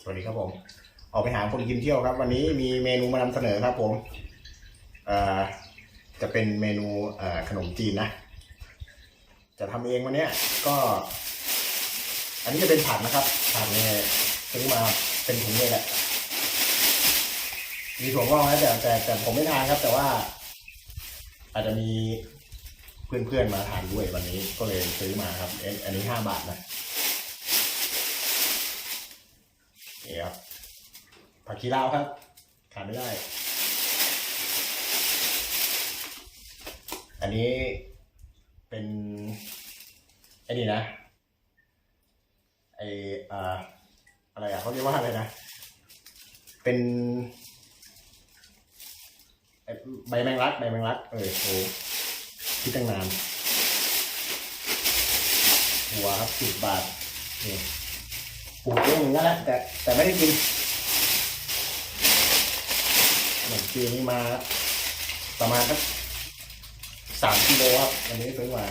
สวัสดีครับผม ออกไปหาคนกินเที่ยวครับ วันนี้มีเมนูมานำเสนอครับผมเอ่อจะเป็นเมนูเอ่อขนมจีนนะ จะทำเองวันเนี้ยก็ อันนี้จะเป็นผักนะครับผักเนี่ยซื้อมาเป็นถุงเลยแหละมีถั่วงอกนะแต่แต่แต่ผมไม่ทานครับ แต่ว่า อาจจะมีเพื่อนๆมาทานด้วยวันนี้ก็เลยซื้อมาครับเอ้ยอันนี้ห้าบาทนะ นี่ครับผักชีลาวครับขาดไม่ได้ อันนี้เป็นไอ้นี่นะไออ่าอะไรอะเขาเรียกว่าอะไรนะ เป็นใบแมงลักใบแมงลักเออโอ้คิดตั้งนานหัวครับสิบบาทนี่ ปลูกเองเหมือนกันแหละแต่แต่ไม่ได้กินหนึ่งปีนี้มาประมาณสักสามกิโลครับวันนี้ซื้อมา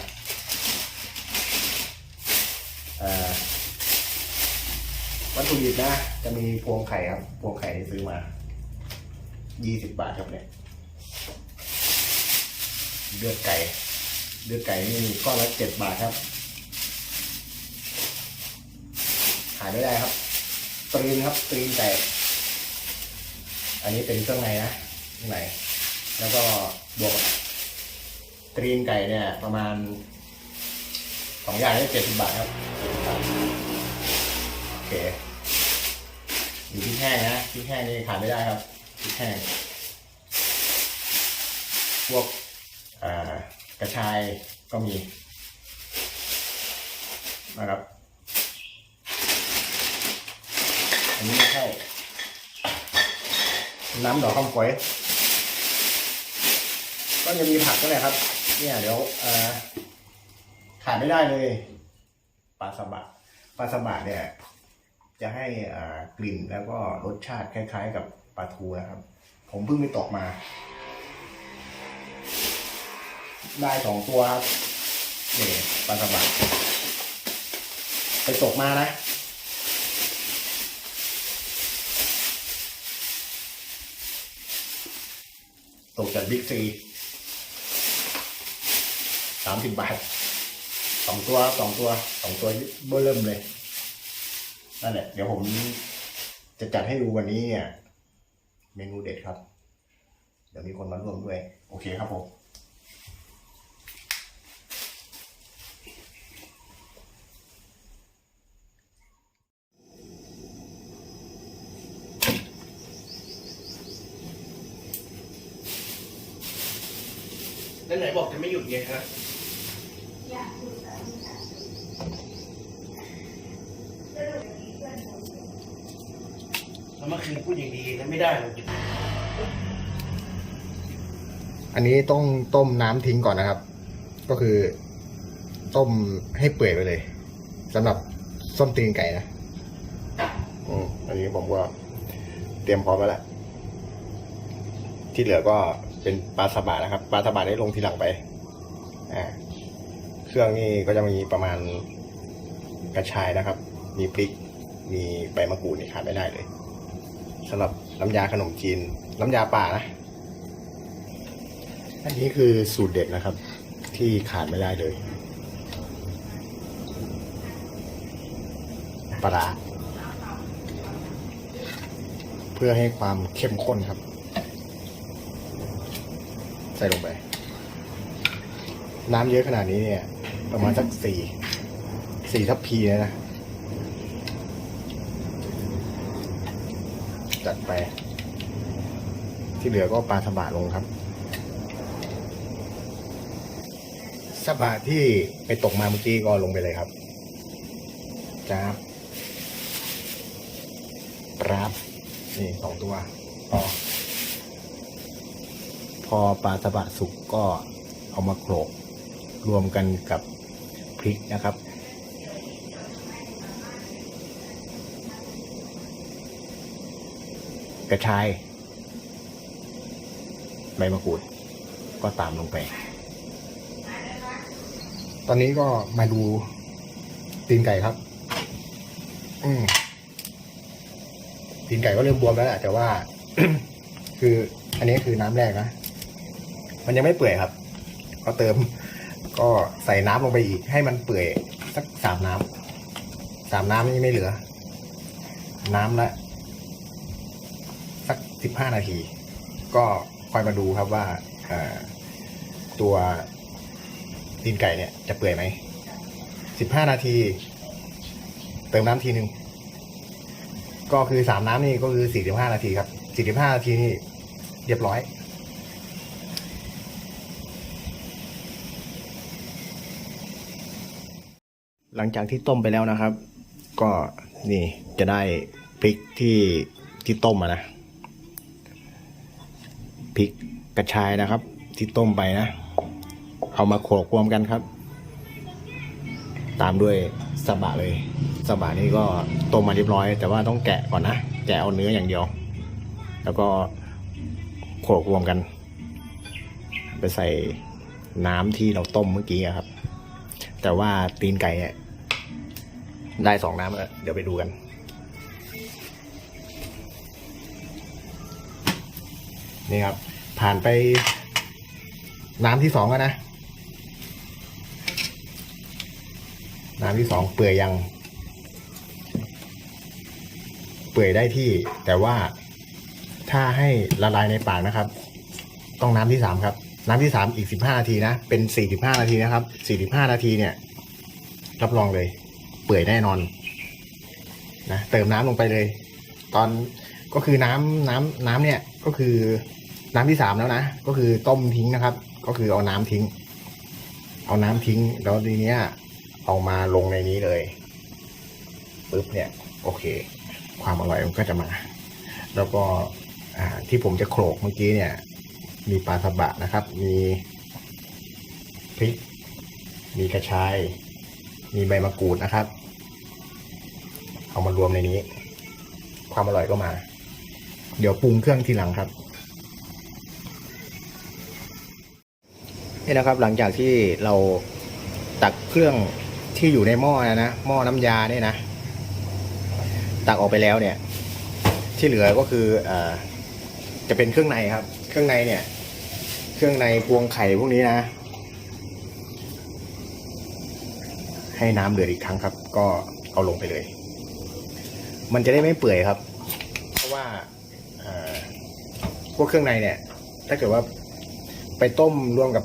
วัตถุดิบนะ จะมีพวงไข่ครับ พวงไข่ที่ซื้อมา ยี่สิบบาทครับเนี่ย เลือดไก่ เลือดไก่นี่ก้อนละเจ็ดบาทครับ ขายไม่ได้ครับตรีนครับตรีนไก่อันนี้เป็นเครื่องในนะเครื่องในแล้วก็บวกกับตรีนไก่เนี่ย ประมาณสองอย่างนี่เจ็ดสิบบาทครับโอเคอยู่ที่แห้งนะที่แห้งนี่ขาดไม่ได้ครับที่แห้งพวกกระชายก็มีนะครับ อันนี้ไม่ใช่ น้ำดอกข้าวฝอยก็จะมีผักก็เลยครับ เนี่ยเดี๋ยวเอ่อขาดไม่ได้เลยปลาสบะปลาสบะเนี่ย จะให้กลิ่นแล้วก็รสชาติคล้าย ๆ กับปลาทูนะครับ ผมเพิ่งไปตกมา ได้สองตัวครับนี่ปลาสบะไปตกมานะ ตกจากบิ๊กซีสามสิบบาทสองตัวสองตัวสองตัวเบื้อเริ่มเลย นั่นแหละ เดี๋ยวผมจะจัดให้ดูวันนี้เนี่ย เมนูเด็ดครับ เดี๋ยวมีคนมาร่วมด้วย โอเคครับผม แล้วไหนบอกจะ ไม่หยุดไงฮะอยากหยุดแต่ไม่ได้แล้วเมื่อคืนพูดอย่างดีแล้วไม่ได้หรอกอันนี้ต้องต้มน้ำทิ้งก่อนนะครับ ก็คือ ต้มให้เปื่อยไปเลยสำหรับส้มตีนไก่นะอืมอันนี้ผมก็เตรียมพร้อมแล้วแหละที่เหลือก็เป็นปลาสบะนะครับ ปลาสบะได้ลงทีหลังไป อ่าเครื่องนี่ก็จะมีประมาณกระชายนะครับ มีพริก มีใบมะกรูดนี่ขาดไม่ได้เลยสำหรับน้ำยาขนมจีน น้ำยาป่านะ อันนี้คือสูตรเด็ดนะครับ ที่ขาดไม่ได้เลยปลาร้าเพื่อให้ความเข้มข้นครับ ใส่ลงไป น้ำเยอะขนาดนี้เนี่ย ประมาณสักสี่สี่ทัพพีเลยนะ จัดไป ที่เหลือก็ปลาสบะลงครับสบะที่ไปตกมาเมื่อกี้ก็ลงไปเลยครับจ้าบปราบนี่สองตัวพอพอปลาสบะสุกก็เอามาโขลก รวมกันกับพริกนะครับ กระชาย ใบมะกรูดก็ตามลงไป ตอนนี้ก็มาดูตีนไก่ครับ อืมตีนไก่ก็เริ่มบวมแล้วแหละแต่ว่า คือ อันนี้คือน้ำแรกนะ มันยังไม่เปื่อยครับ ก็เติม ก็ใส่น้ำลงไปอีก ให้มันเปื่อยสักสามน้ำสามน้ำนี่ไม่เหลือ น้ำละสักสิบห้านาที ก็คอยมาดูครับว่าตัวตีนไก่เนี่ยจะเปื่อยไหมสิบห้านาที เติมน้ำทีหนึ่งก็คือสามน้ำนี่ก็คือสี่สิบห้านาทีครับสี่สิบห้านาทีนี่เรียบร้อย หลังจากที่ต้มไปแล้วนะครับ ก็นี่จะได้พริกที่ที่ต้มนะพริกกระชายนะครับ ที่ต้มไปนะ เอามาโขลกรวมกันครับ ตามด้วยสบะเลยสบะนี่ก็ต้มมาเรียบร้อย แต่ว่าต้องแกะก่อนนะแกะเอาเนื้ออย่างเดียว แล้วก็โขลกรวมกัน ไปใส่น้ำที่เราต้มเมื่อกี้ครับ แต่ว่าตีนไก่ ได้สองน้ำแล้วเดี๋ยวไปดูกัน นี่ครับ ผ่านไปน้ำที่สองแล้วนะ น้ำที่สองเปื่อยยัง เปื่อยได้ที่ แต่ว่าถ้าให้ละลายในปากนะครับ ต้องน้ำที่สามครับ น้ำที่สามอีกสิบห้านาทีนะ เป็นสี่สิบห้านาทีนะครับสี่สิบห้านาทีเนี่ย รับรองเลย เปื่อยแน่นอนนะเติมน้ำลงไปเลย ตอนก็คือน้ำน้ำน้ำเนี่ยก็คือน้ำที่สามแล้วนะก็คือต้มทิ้งนะครับ ก็คือเอาน้ำทิ้ง เอาน้ำทิ้ง แล้วทีเนี้ยเอามาลงในนี้เลยปุ๊บเนี่ยโอเค ความอร่อยมันก็จะมา แล้วก็ที่ผมจะโขลกเมื่อกี้เนี่ย มีปลาสบะนะครับ มีพริก มีกระชาย มีใบมะกรูดนะครับ เอามารวมในนี้ ความอร่อยก็มา เดี๋ยวปรุงเครื่องทีหลังครับนี่นะครับหลังจากที่เราตักเครื่องที่อยู่ในหม้อนะนะหม้อน้ำยาเนี่ยนะ ตักออกไปแล้วเนี่ย ที่เหลือก็คือเออจะเป็นเครื่องในครับ เครื่องในเนี่ย เครื่องในพวงไข่พวกนี้นะ ให้น้ำเดือดอีกครั้งครับ ก็เอาลงไปเลย มันจะได้ไม่เปื่อยครับ เพราะว่าพวกเครื่องในเนี่ย ถ้าเกิดว่าไปต้มรวมกับ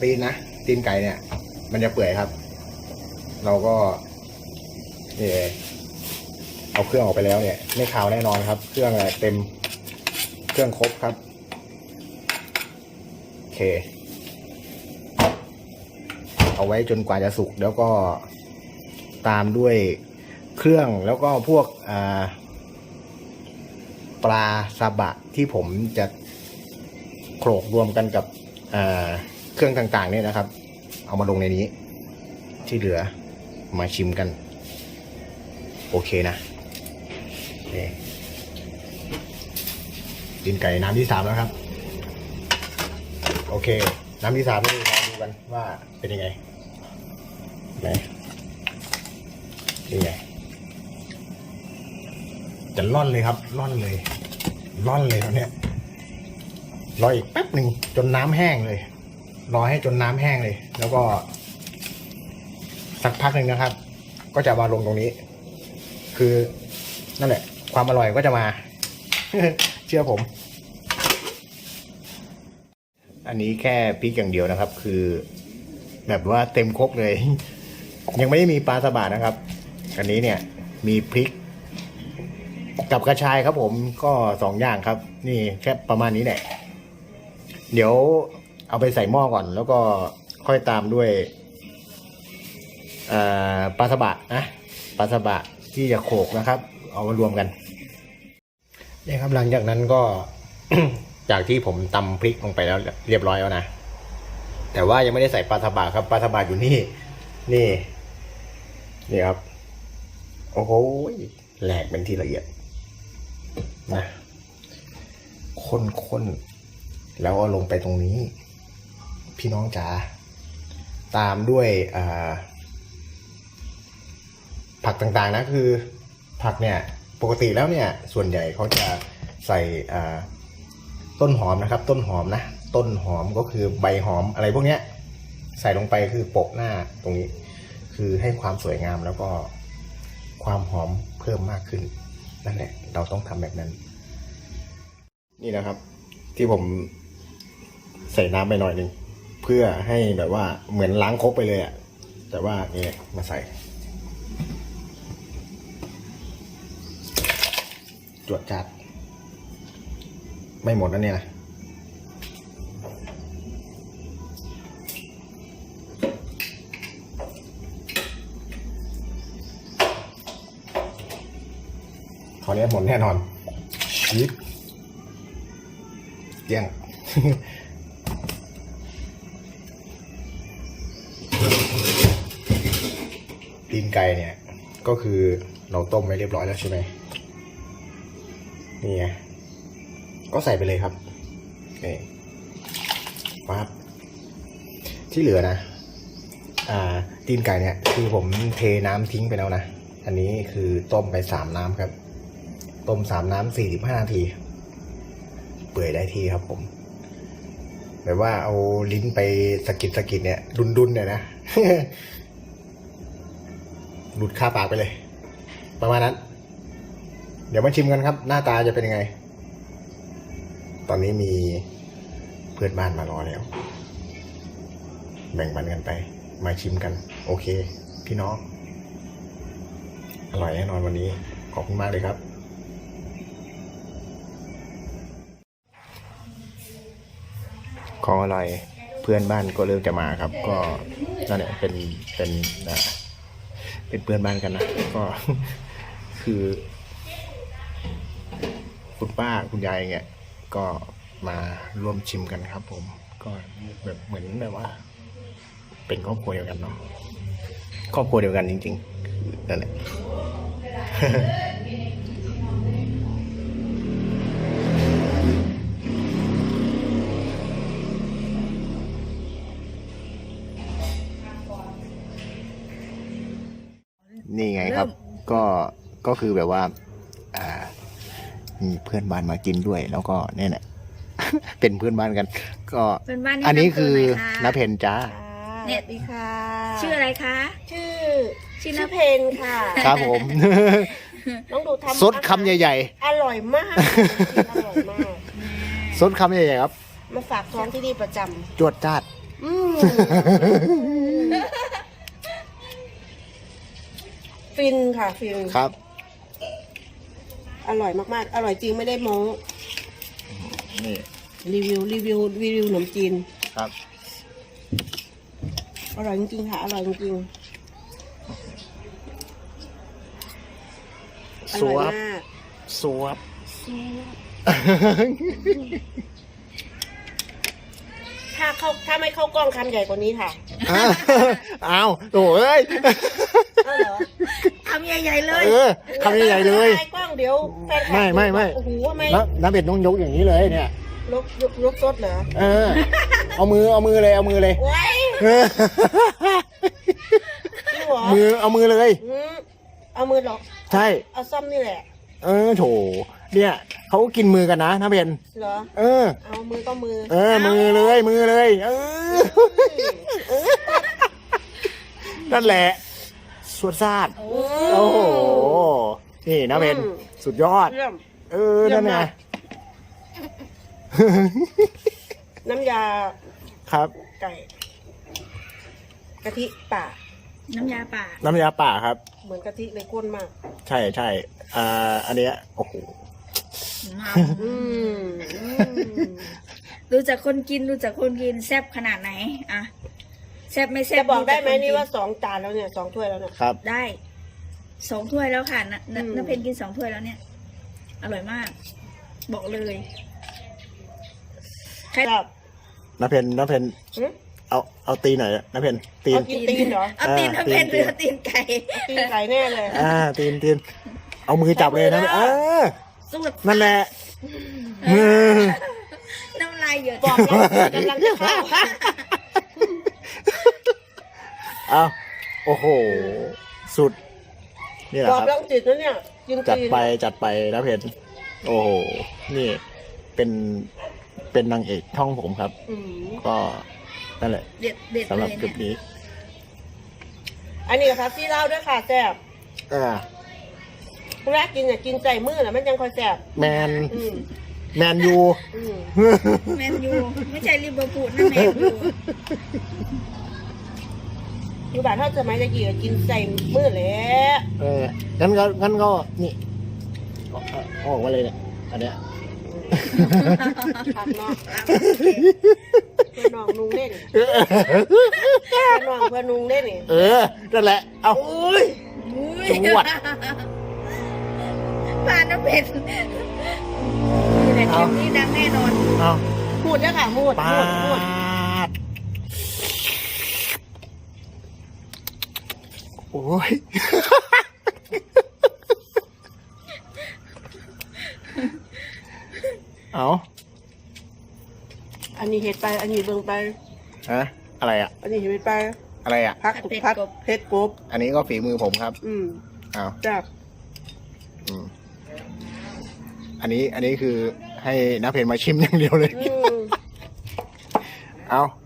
ตีนนะตีนไก่เนี่ย มันจะเปื่อยครับ เราก็นี่เลยเอาเครื่องออกไปแล้วเนี่ย ไม่ขาวแน่นอนครับ เครื่องอะไรเต็มเครื่องครบครับโอเค เอาไว้จนกว่าจะสุกแล้วก็ตามด้วย เครื่องแล้วก็พวกปลาซาบะที่ผมจะโขลกรวมกันกับเครื่องต่างๆเนี่ยนะครับ เอามาลงในนี้ ที่เหลือมาชิมกัน โอเคนะนี่กินไก่น้ำที่สามแล้วครับ โอเค น้ำที่สามนี่มาดูกันว่าเป็นยังไงไหนนี่ไง จะล่อนเลยครับล่อนเลยล่อนเลยแล้วเนี่ยรออีกแป๊บหนึ่งจนน้ำแห้งเลย รอให้จนน้ำแห้งเลย แล้วก็ สักพักหนึ่งนะครับ ก็จะมาลงตรงนี้ คือนั่นแหละ ความอร่อยก็จะมา เชื่อผม อันนี้แค่พริกอย่างเดียวนะครับ คือ แบบว่าเต็มครกเลย ยังไม่ได้มีปลาสบานะครับ อันนี้เนี่ย มีพริก กับกระชายครับผมก็สองอย่างครับ นี่แค่ประมาณนี้แหละเดี๋ยวเอาไปใส่หม้อก่อน แล้วก็ค่อยตามด้วยปลาสบะนะปลาสบะที่จะโขกนะครับ เอามารวมกันนี่ครับหลังจากนั้นก็จากที่ผมตำพริกลงไปแล้วเรียบร้อยแล้วนะ แต่ว่ายังไม่ได้ใส่ปลาสบะครับปลาสบะอยู่นี่ นี่ นี่ครับ โอ้โหแหลกเป็นที่ละเอียด นะคนๆ แล้วเอาลงไปตรงนี้ พี่น้องจ๋าตามด้วยอ่าผักต่างๆนะคือ ผักเนี่ยปกติแล้วเนี่ยส่วนใหญ่เขาจะใส่อ่าต้นหอมนะครับ ต้นหอมนะ ต้นหอมก็คือใบหอมอะไรพวกเนี้ย ใส่ลงไปคือโปะหน้าตรงนี้ คือให้ความสวยงามแล้วก็ความหอมเพิ่มมากขึ้น นั่นแหละ เราต้องทำแบบนั้น นี่นะครับ ที่ผมใส่น้ำไปหน่อยหนึ่งเพื่อให้แบบว่าเหมือนล้างครกไปเลยอะแต่ว่านี่แหละมาใส่จวดจัดไม่หมดนะเนี่ยนะคราว นี้หมดแน่นอนยิบเยี่ยงตีนไก่เนี่ย ก็คือเราต้มไว้เรียบร้อยแล้วใช่ไหมนี่ไงก็ใส่ไปเลยครับนี่ปั๊บที่เหลือนะ อ่า ตีนไก่เนี่ย คือผมเทน้ำทิ้งไปแล้วนะ อันนี้คือต้มไปสามน้ำครับ ต้มสามน้ำสี่สิบห้านาที เปื่อยได้ที่ครับผมแบบว่าเอาลิ้นไปสกิดสกิดเนี่ย ดุนดุนเนี่ยนะหลุดคาปากไปเลย ประมาณนั้น เดี๋ยวมาชิมกันครับ หน้าตาจะเป็นยังไง ตอนนี้มีเพื่อนบ้านมารอแล้ว แบ่งปันกันไป มาชิมกัน โอเค พี่น้อง อร่อยแน่นอนวันนี้ ขอบคุณมากเลยครับ ของอร่อยเพื่อนบ้านก็เริ่มจะมาครับ ก็นั่นแหละเป็นเป็นเป็นเพื่อนบ้านกันนะก็คือ คุณป้าคุณยายเนี่ยก็มาร่วมชิมกันครับ ผม ก็แบบเหมือนแบบว่า เป็นครอบครัวเดียวกันเนาะครอบครัวเดียวกันจริงๆนั่นแหละ ก็ก็คือแบบว่าอ่ามีเพื่อนบ้านมากินด้วย แล้วก็เนี่ยแหละ เป็นเพื่อนบ้านกัน ก็เป็นบ้านอันนี้คือน้น้าเพนจ้าเนี่เนี่ยยดีค่ะชื่ออะไรคะ ชื่อชื่อชื่น้าอเพนค่ะ ครับผม น้องดูทำซดคำใหญ่ อร่อยมากอร่อยมากๆซดคำใหญ่ ๆ ครับ มาฝากท้องที่นี่ประจจวดจ้าดำอืม ฟินค่ะฟินครับ อร่อยมากๆ อร่อยจริงไม่ได้โม้นี่รีวิวรีวิวรีวิวขนมจีน ครับ อร่อยจริงๆค่ะ อร่อยจริงๆอสร่อยวบมากสวบ ถ้าเข้าถ้าไม่เข้ากล้องคำใหญ่กว่านี้ค่ะ อ้าวอ้าวโถ่เอ้ย เออเหรอคำใหญ่ๆเลยเออคำใหญ่ๆเลยถ่ากล้องเดี๋ยวแฟนคลับไม่ไม่ไม่ โอ้โหไม่น้าน้าเป็ดต้องยกอย่างนี้เลยเนี่ยลกยกยกซดเหรอเออ เอามือเอามือเลยเอามือเลย โอ้ยเออจริงเหรอมือเอามือเลย อืมเอามือหรอกใช่ เอาซ่อมนี่แหละเออโถ เนี่ยเขากินมือกันนะน้าเบนเหรอ เออ เอามือก็มือเออ มือเลยมือเลย เออ นั่นแหละ สวดซาดโอ้โอ้โห นี่น้าเบนอืมสุดยอด เยี่ยม เออ นั่นไง เยี่ยมมาก น้ำยาครับ ไก่กะทิป่า น้ำยาป่า น้ำยาป่าครับ เหมือนกะทิเลยข้นมาก ใช่ใช่อ่า อันเนี้ยโอ้โห อืมอืม ดูจากคนกินดูจากคนกินแซ่บขนาดไหนอะแซ่บไม่แซ่บจะบอกได้ไหมจคนี่ว่าสองจานแล้วเนี่ยสองถ้วยแล้วเนี่ย ครับ ได้สองถ้วยแล้วค่ะนะนะอืม น้าเพนกินสองถ้วยแล้วเนี่ย อร่อยมาก บอกเลย ใคร ครับน้าเพนน้าเพนหึ เอาเอาตีหน่อยน้าเพนตีน เอากิน ตีนเหรอ เอาตีนอ่าน้าเพนตีนหรือเอาตีนไก่ตีนไก่แน่เลย อ่าตีนตีนเอามือจับเลยนะเอามือนะเออสูตรนั่นแหละเออน้ำลายหยดบอกแล้วกำลังจะเข้า เอาโอ้โห สุด นี่แหละบอกครับ เรื่องจิตนะเนี่ยกินจัดตีนไปจัดไปนะเพนโอ้โห นี่เป็นเป็นนางเอกท่องผมครับ อืมก็นั่นแหละเด็ดเด็ดสำหเลรับยคลิปเนี่ยนี้ อันนี้กับพับซี่เหล้าด้วยค่ะแซ่บอ่าคุณแรกกินเนี่ยกินใจมือแล้วมันยังคอยแซ่บแมน อืมแมนยู อืมแมนยูไม่ใช่ลิเวอร์พูลนะแมนยู อยู่บ้านเท่าสมัยตะกี้ก็กินใจมือแหล้วเอองั้นก็งั้นก็นี่เอาเอาเอาออกมาเลยเนี่ยอันเนี้ย ผักเนาะเพื่อนน้องนุงเล่นเพื่อนน้องเพื่อนนุงเล่นนี่เออนั่นแหละ เอา อุ้ยอุ้ยจวดผ่านน้ำเป็ดนี่แหละคลิปนี้ดังแน่นอน เอาพูดเด้อค่ะพูดปาพูดพูดดโอ้ยเอาอันนี้เห็ดไป อันนี้เบิ่งไป ฮะ อะไรอะ อันนี้เห็ดไป อะไรอะ พักพักเห็ดกบ อันนี้ก็ฝีมือผมครับ อืมเอาจับอืมอันนี้ อันนี้คือให้น้าเพนมาชิมอย่างเดียวเลย อืมเอาอันน้องตี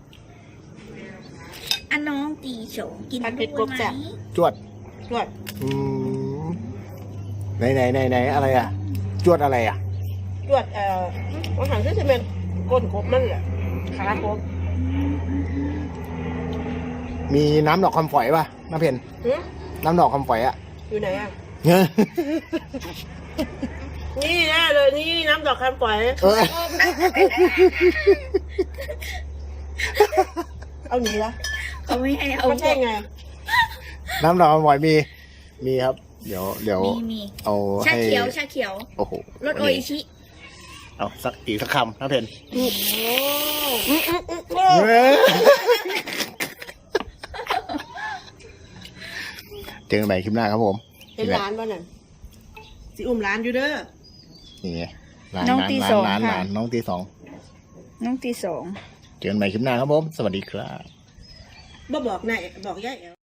โฉงกินด้วยไหมจวดตรวจอืมไหนไหนไหนไหนอะไรอะ จวดอะไรอะตรวจเอ่ออาหารที่จะเป็นก้นกบมันแหละขากบมีน้ำดอกคำฝอยป่ะน้าเพนหึน้ำดอกคำฝอยอะอยู่ไหนอะเงี้ยนี่แน่เลยนี่น้ำดอกคำปล่อย เออเอาหนีละ เขาไม่ให้เอาก็ใช่ไง น้ำดอกคำฝอยมี มีครับ เดี๋ยวเดี๋ยว มีมีเอาชาให้เขียวชาเขียวโอ้โหรสโออิชิเอาสักอีกสักคำน้าเพนอืมอืมอืมอืมโอ้เจอกันใหม่คลิปหน้าครับผมเห็นร้านป่ะน่ะสิอุ้มร้านอยู่เด้อ นี่ไงร้านน้องร้านตีร้าสนองร้านค่ะ ร้านน้องตีสองน้องตีสอง เจอกันใหม่คลิปหน้าครับผม สวัสดีครับ บ่บอกนายบอกยายแอ๋ว